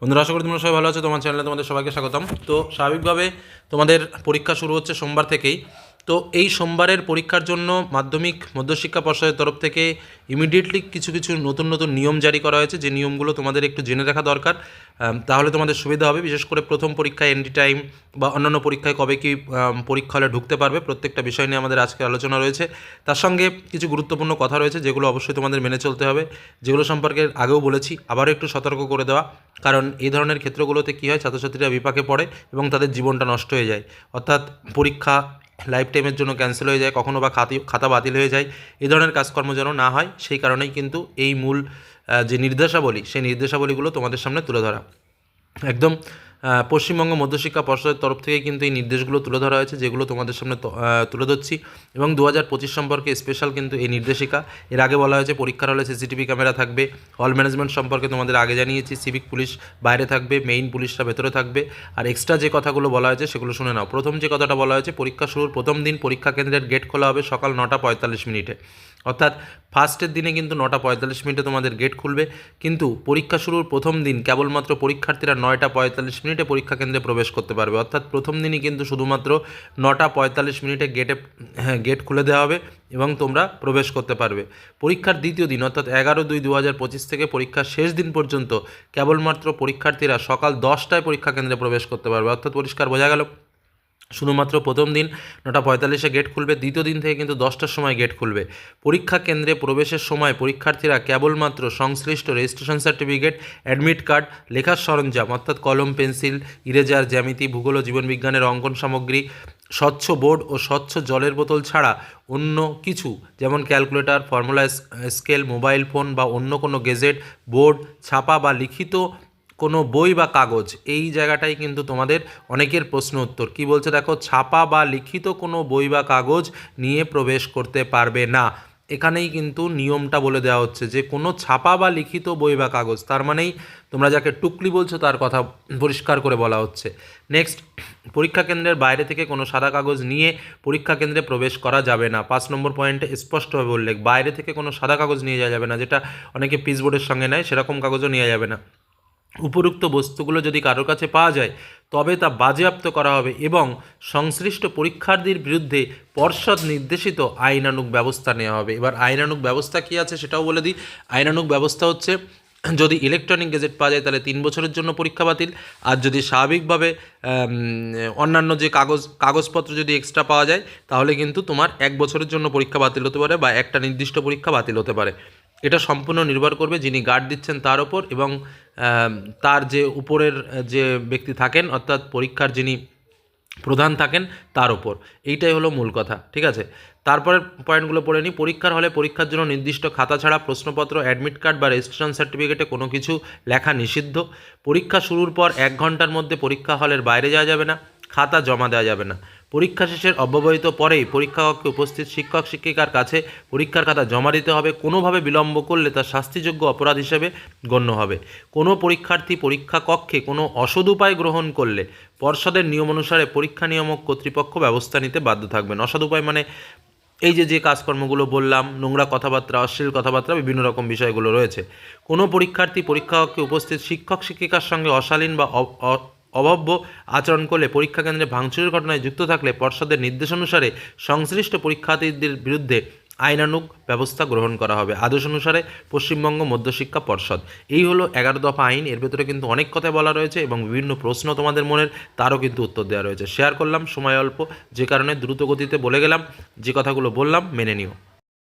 বন্ধুরা, আশা করি তোমরা সবাই ভালো আছো। তোমার চ্যানেলে তোমাদের সবাইকে স্বাগতম। তো স্বাভাবিকভাবে তোমাদের পরীক্ষা শুরু হচ্ছে সোমবার থেকেই। তো এই সোমবারের পরীক্ষার জন্য মাধ্যমিক মধ্যশিক্ষা পর্ষদের তরফ থেকে ইমিডিয়েটলি কিছু কিছু নতুন নতুন নিয়ম জারি করা হয়েছে। যে নিয়মগুলো তোমাদের একটু জেনে রাখা দরকার। তাহলে তোমাদের সুবিধা হবে। বিশেষ করে প্রথম পরীক্ষায় এন্ডি টাইম বা অন্যান্য পরীক্ষায় কবে কি পরীক্ষা হলে ঢুকতে পারবে প্রত্যেকটা বিষয় নিয়ে আমাদের আজকে আলোচনা রয়েছে। তার সঙ্গে কিছু গুরুত্বপূর্ণ কথা রয়েছে যেগুলো অবশ্যই তোমাদের মেনে চলতে হবে। যেগুলো সম্পর্কে আগেও বলেছি, আবারও একটু সতর্ক করে দেওয়া। কারণ এই ধরনের ক্ষেত্রগুলোতে কী হয়, ছাত্রছাত্রীরা বিপাকে পড়ে এবং তাদের জীবনটা নষ্ট হয়ে যায়। অর্থাৎ পরীক্ষা লাইফ টাইমের জন্য ক্যান্সেল হয়ে যায়, কখনো বা খাতি, খাতা বাতিল হয়ে যায়, এ ধরনের কাজকর্ম যেন না হয়, সেই কারণেই কিন্তু এই মূল যে নির্দেশাবলী, সেই নির্দেশাবলীগুলো তোমাদের সামনে তুলে ধরা। একদম পশ্চিমবঙ্গ মধ্যশিক্ষা পর্ষদের তরফ থেকে কিন্তু এই নির্দেশগুলো তুলে ধরা হয়েছে, যেগুলো তোমাদের সামনে তুলে ধরছি। এবং দু হাজার পঁচিশ সম্পর্কে স্পেশাল কিন্তু এই নির্দেশিকা। এর আগে বলা হয়েছে পরীক্ষার হলে সিসিটিভি ক্যামেরা থাকবে হল ম্যানেজমেন্ট সম্পর্কে তোমাদের আগে জানিয়েছি সিভিক পুলিশ বাইরে থাকবে মেইন পুলিশরা ভেতরে থাকবে। আর এক্সট্রা যে কথাগুলো বলা হয়েছে সেগুলো শুনে নাও। প্রথম যে কথাটা বলা হয়েছে, পরীক্ষা শুরুর প্রথম দিন পরীক্ষা কেন্দ্রের গেট খোলা হবে সকাল নটা পঁয়তাল্লিশ মিনিটে। অর্থাৎ ফার্স্টের দিনে কিন্তু নটা পঁয়তাল্লিশ মিনিটে তোমাদের গেট খুলবে। কিন্তু পরীক্ষা শুরুর প্রথম দিন কেবলমাত্র পরীক্ষার্থীরা নয়টা পঁয়তাল্লিশ মিনিটে পরীক্ষা কেন্দ্রে প্রবেশ করতে পারবে। অর্থাৎ প্রথম দিনই কিন্তু শুধুমাত্র নটা পঁয়তাল্লিশ মিনিটে গেটে হ্যাঁ গেট খুলে দেওয়া হবে এবং তোমরা প্রবেশ করতে পারবে। পরীক্ষার দ্বিতীয় দিন, অর্থাৎ এগারো দুই দু হাজার পঁচিশ থেকে পরীক্ষার শেষ দিন পর্যন্ত কেবলমাত্র পরীক্ষার্থীরা সকাল দশটায় পরীক্ষা কেন্দ্রে প্রবেশ করতে পারবে। অর্থাৎ পরিষ্কার বোঝা গেল। শুধুমাত্র প্রথম দিন নটা পঁয়তাল্লিশে গেট খুলবে, দ্বিতীয় দিন থেকে কিন্তু দশটার সময় গেট খুলবে। পরীক্ষা কেন্দ্রে প্রবেশের সময় পরীক্ষার্থীরা কেবলমাত্র সংশ্লিষ্ট রেজিস্ট্রেশন সার্টিফিকেট অ্যাডমিট কার্ড লেখার সরঞ্জাম, অর্থাৎ কলম, পেন্সিল, ইরেজার, জ্যামিতি, ভূগোল ও জীবনবিজ্ঞানের অঙ্কন সামগ্রী, স্বচ্ছ বোর্ড ও স্বচ্ছ জলের বোতল ছাড়া অন্য কিছু, যেমন calculator formula scale mobile phone বা অন্য কোনো গেজেট বোর্ড ছাপা বা লিখিত কোনো বই বা কাগজ, এই জায়গাটাই কিন্তু তোমাদের অনেকের প্রশ্ন উত্তর। কী বলছে দেখো, ছাপা বা লিখিত কোনো বই বা কাগজ নিয়ে প্রবেশ করতে পারবে না। এখানেই কিন্তু নিয়মটা বলে দেওয়া হচ্ছে যে, কোনো ছাপা বা লিখিত বই বা কাগজ, তার মানেই তোমরা যাকে টুকলি বলছো তার কথা পরিষ্কার করে বলা হচ্ছে। নেক্সট পরীক্ষা কেন্দ্রের বাইরে থেকে কোনো সাদা কাগজ নিয়ে পরীক্ষা কেন্দ্রে প্রবেশ করা যাবে না। পাঁচ নম্বর পয়েন্টে স্পষ্টভাবে উল্লেখ, বাইরে থেকে কোনো সাদা কাগজ নিয়ে যাওয়া যাবে না, যেটা অনেকে পিসবোর্ডের সঙ্গে নেয়, সেরকম কাগজও নেওয়া যাবে না। উপরুক্ত বস্তুগুলো যদি কারোর কাছে পাওয়া যায়, তবে তা বাজেয়াপ্ত করা হবে এবং সংশ্লিষ্ট পরীক্ষার্থীর বিরুদ্ধে পর্ষদ নির্দেশিত আইনানুগ ব্যবস্থা নেওয়া হবে। এবার আইনানুগ ব্যবস্থা কী আছে সেটাও বলে দিই। আইনানুগ ব্যবস্থা হচ্ছে, যদি ইলেকট্রনিক গেজেট পাওয়া যায়, তাহলে তিন বছরের জন্য পরীক্ষা বাতিল। আর যদি স্বাভাবিকভাবে অন্যান্য যে কাগজ, কাগজপত্র যদি এক্সট্রা পাওয়া যায়, তাহলে কিন্তু তোমার এক বছরের জন্য পরীক্ষা বাতিল হতে পারে বা একটা নির্দিষ্ট পরীক্ষা বাতিল হতে পারে। এটা সম্পূর্ণ নির্ভর করবে যিনি গার্ড দিচ্ছেন তার ওপর এবং তার যে উপরের যে ব্যক্তি থাকেন, অর্থাৎ পরীক্ষার যিনি প্রধান থাকেন, তার ওপর এইটাই হলো মূল কথা, ঠিক আছে? তারপরের পয়েন্টগুলো পড়ে নিই। পরীক্ষার হলে পরীক্ষার জন্য নির্দিষ্ট খাতা ছাড়া প্রশ্নপত্র, অ্যাডমিট কার্ড বা রেজিস্ট্রেশন সার্টিফিকেটে কোনো কিছু লেখা নিষিদ্ধ। পরীক্ষা শুরুর পর এক ঘণ্টার মধ্যে পরীক্ষা হলের বাইরে যাওয়া যাবে না, খাতা জমা দেওয়া যাবে না। পরীক্ষা শেষের অব্যবহিত পরেই পরীক্ষাকক্ষে উপস্থিত শিক্ষক, শিক্ষিকার কাছে পরীক্ষার খাতা জমা দিতে হবে, কোনোভাবে বিলম্ব করলে তা শাস্তিযোগ্য অপরাধ হিসেবে গণ্য হবে। কোনো পরীক্ষার্থী পরীক্ষা কক্ষে কোনো অসদ উপায় গ্রহণ করলে পর্ষদের নিয়ম অনুসারে পরীক্ষা নিয়ামক কর্তৃপক্ষ ব্যবস্থা নিতে বাধ্য থাকবেন। অসদ উপায় মানে এই যে যে কাজকর্মগুলো বললাম, নোংরা কথাবার্তা, অশ্লীল কথাবার্তা, বিভিন্ন রকম বিষয়গুলো রয়েছে। কোনো পরীক্ষার্থী পরীক্ষা কক্ষে উপস্থিত শিক্ষক, শিক্ষিকার সঙ্গে অশালীন বা অভব্য আচরণ করলে পরীক্ষা কেন্দ্রে ভাঙচুরের ঘটনায় যুক্ত থাকলে পর্ষদের নির্দেশ অনুসারে সংশ্লিষ্ট পরীক্ষার্থীদের বিরুদ্ধে আইনানুগ ব্যবস্থা গ্রহণ করা হবে। আদেশ অনুসারে পশ্চিমবঙ্গ মধ্যশিক্ষা পর্ষদ। এই হলো এগারো দফা আইন। এর ভেতরে কিন্তু অনেক কথা বলা রয়েছে এবং বিভিন্ন প্রশ্ন তোমাদের মনের, তারও কিন্তু উত্তর দেওয়া রয়েছে। শেয়ার করলাম, সময় অল্প। যে কারণে দ্রুত গতিতে বলে গেলাম, যে কথাগুলো বললাম, মেনে নিও।